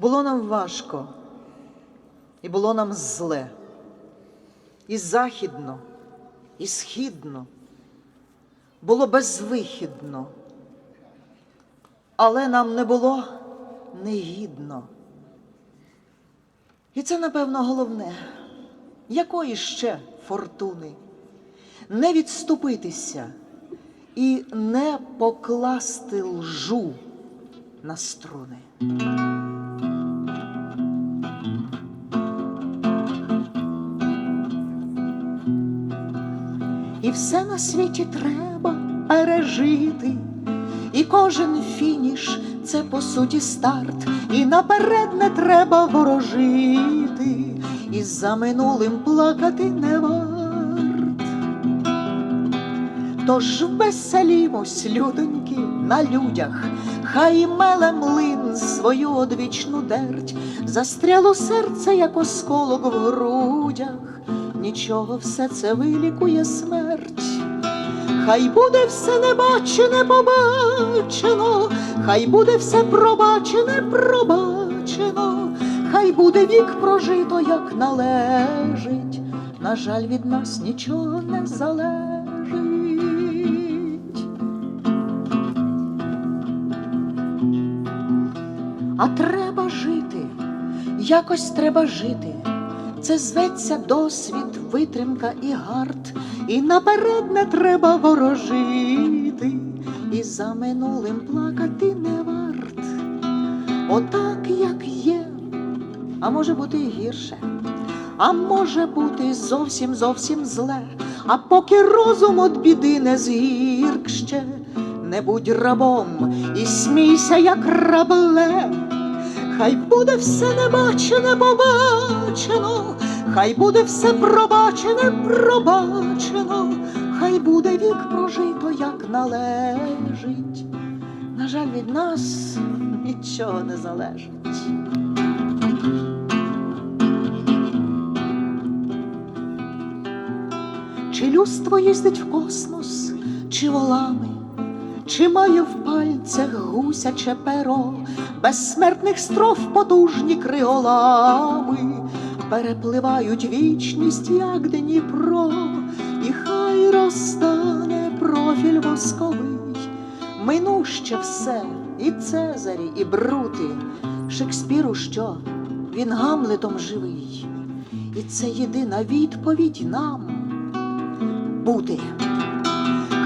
Було нам важко, і було нам зле. І західно, і східно. Було безвихідно. Але нам не було негідно. І це, напевно, головне. Якої ще фортуни? Не відступитися і не покласти лжу на струни. І все на світі треба пережити, і кожен фініш це по суті старт, і наперед не треба ворожити, і за минулим плакати не варт. Тож веселімось, людоньки, на людях, хай меле млин свою одвічну дерть, застряло серце, як осколок в грудях, нічого все це вилікує смерть. Хай буде все небачене побачено, хай буде все пробачене пробачено, хай буде вік прожито, як належить. На жаль, від нас нічого не залежить. А треба жити, якось треба жити. Це зветься досвід, витримка і гард, і наперед не треба ворожити, і за минулим плакати не варт. Отак, як є, а може бути і гірше, а може бути зовсім зовсім зле, а поки розум от біди не згіркще, не будь рабом і смійся, як рабле. Хай буде все небачене побачено, хай буде все пробачене пробачено, хай буде вік прожито, як належить. На жаль, від нас нічого не залежить. Чи людство їздить в космос, чи волами, чи має в пальцях гусяче перо, безсмертних строф потужні криголами, перепливають вічність, як Дніпро, і хай розтане профіль восковий, минуще все, і Цезарі, і брути, Шекспіру що, він Гамлетом живий, і це єдина відповідь нам. Бути.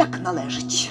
як належить.